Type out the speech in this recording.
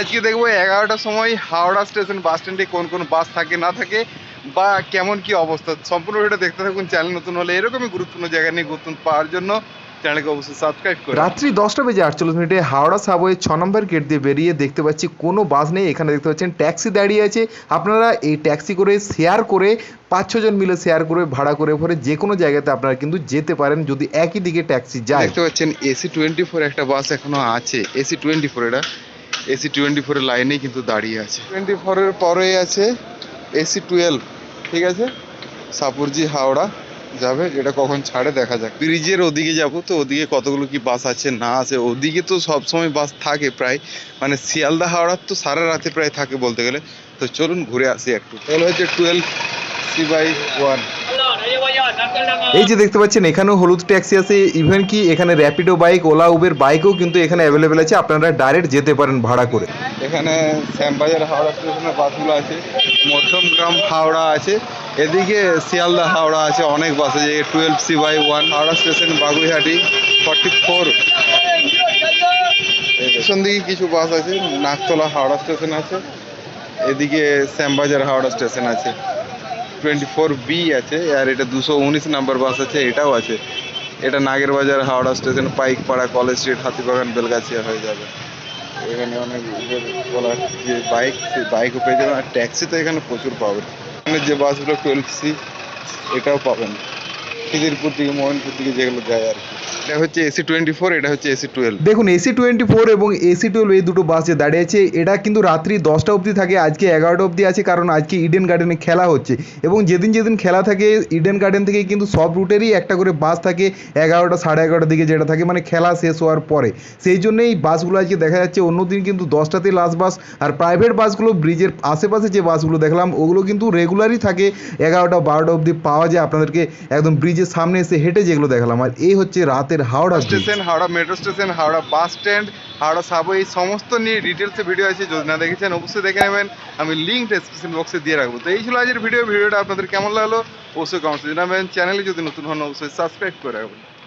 আজকে দেখব এগারোটার সময় হাওড়া স্টেশন বাস স্ট্যান্ডে কোন কোন বাস থাকে না থাকে বা কেমন কি অবস্থা। সম্পূর্ণ ভিডিও দেখতে থাকুন চ্যানেল নতুন হলে এরকমই গুরুত্বপূর্ণ জায়গা নিয়ে গুরুত্ব পাওয়ার জন্য চ্যানেলকে অবশ্যই সাবস্ক্রাইব করে রাত্রি দশটা বেজে আটচল্লিশ মিনিটে হাওড়া সাবওয়ে ছ নম্বর গেট দিয়ে বেরিয়ে দেখতে পাচ্ছি কোনো বাস নেই। এখানে দেখতে পাচ্ছেন ট্যাক্সি দাঁড়িয়ে আছে। আপনারা এই ট্যাক্সি করে শেয়ার করে পাঁচ ছজন মিলে শেয়ার করে ভাড়া করে ভরে যে কোনো জায়গাতে আপনারা কিন্তু যেতে পারেন যদি একই দিকে ট্যাক্সি যায়। দেখতে পাচ্ছেন এসি টোয়েন্টি ফোর একটা বাস এখনও আছে। এসি টোয়েন্টি ফোর এটা। এসি টোয়েন্টি ফোরের লাইনেই কিন্তু দাঁড়িয়ে আছে। টোয়েন্টি ফোরের পরে আছে এসি টুয়েলভ ঠিক আছে? সাপুরজি হাওড়া যাবে এটা কখন ছাড়ে দেখা যাক। ব্রিজের ওদিকে যাব তো, ওদিকে কতগুলো কি বাস আছে, না আছে, ওদিকে তো সব সময় বাস থাকে প্রায়। মানে শিয়ালদা হাওড়ার তো সারা রাতে প্রায় থাকে বলতে গেলে। তো চলুন ঘুরে আসি একটু। তাহলে হচ্ছে টুয়েলভ সি বাই ওয়ান এই যে দেখতে পাচ্ছেন এখানেও হলুদ ট্যাক্সি আছে। ইভেন কি এখানে র্যাপিডো বাইক ওলা উবের বাইকও কিন্তু এখানে অ্যাভেলেবেল আছে। আপনারা ডাইরেক্ট যেতে পারেন ভাড়া করে। এখানে শ্যামবাজার হাওড়া স্টেশনের বাসগুলো আছে মধ্যমগ্রাম হাওড়া আছে এদিকে শিয়ালদা হাওড়া আছে অনেক বাস আছে twelve C by one Howrah station Baguiati forty four পেছন দিকে কিছু বাস আছে নাকতলা হাওড়া স্টেশন আছে এদিকে শ্যামবাজার হাওড়া স্টেশন আছে। টোয়েন্টি ফোর বি আছে, আর এটা দুশো উনিশ নাম্বার বাস আছে, এটাও আছে। এটা Nagerbazar Howrah station, Paikpara, college street, Hatibagan, Belgachia হয়ে যাবে। এখানে অনেক উবের বলা যে বাইক, সেই বাইকও পেয়ে যাবেন। আর ট্যাক্সি তো এখানে প্রচুর পাবেন। এখানে যে বাসগুলো টুয়েলভ সি এটাও পাবেন। খিদিরপুর থেকে মোহনপুর থেকে যেগুলো যায় আর এটা হচ্ছে এসি টোয়েন্টি ফোর এটা হচ্ছে এসি টুয়েলভ দেখুন এসি টোয়েন্টি ফোর এবং এসি টুয়েলভ এই দুটো বাস যে দাঁড়িয়ে আছে, এটা কিন্তু রাত্রি দশটা অবধি থাকে, আজকে এগারোটা অবধি আছে, কারণ আজকে ইডেন গার্ডেনে খেলা হচ্ছে। এবং যেদিন যেদিন খেলা থাকে ইডেন গার্ডেন থেকে কিন্তু সব রুটেরই একটা করে বাস থাকে, এগারোটা, সাড়ে এগারোটার দিকে যেটা থাকে মানে খেলা শেষ হওয়ার পরে। সেই জন্যই বাসগুলো আজকে দেখা যাচ্ছে, অন্যদিন কিন্তু দশটাতে লাস্ট বাস আর প্রাইভেট বাসগুলো ব্রিজের আশেপাশে যে বাসগুলো দেখলাম, ওগুলো কিন্তু রেগুলারই থাকে, এগারোটা, বারোটা অবধি পাওয়া যায়। আপনাদেরকে একদম ব্রিজের সামনে এসে হেঁটে যেগুলো দেখালাম আর এই হচ্ছে রাতের Howrah station Howrah metro station Howrah bus stand Howrah subway এই সমস্ত নিয়ে ডিটেলসে ভিডিও আছে যদি না দেখেছেন অবশ্যই দেখে নেবেন। আমি লিঙ্ক ডেসক্রিপশন বক্সে দিয়ে রাখব। তো এই ছিল আজকের ভিডিও ভিডিওটা আপনাদের কেমন লাগল? অবশ্যই কমেন্টসে জানাবেন। চ্যানেলে যদি নতুন হন অবশ্যই সাবস্ক্রাইব করে রাখবেন।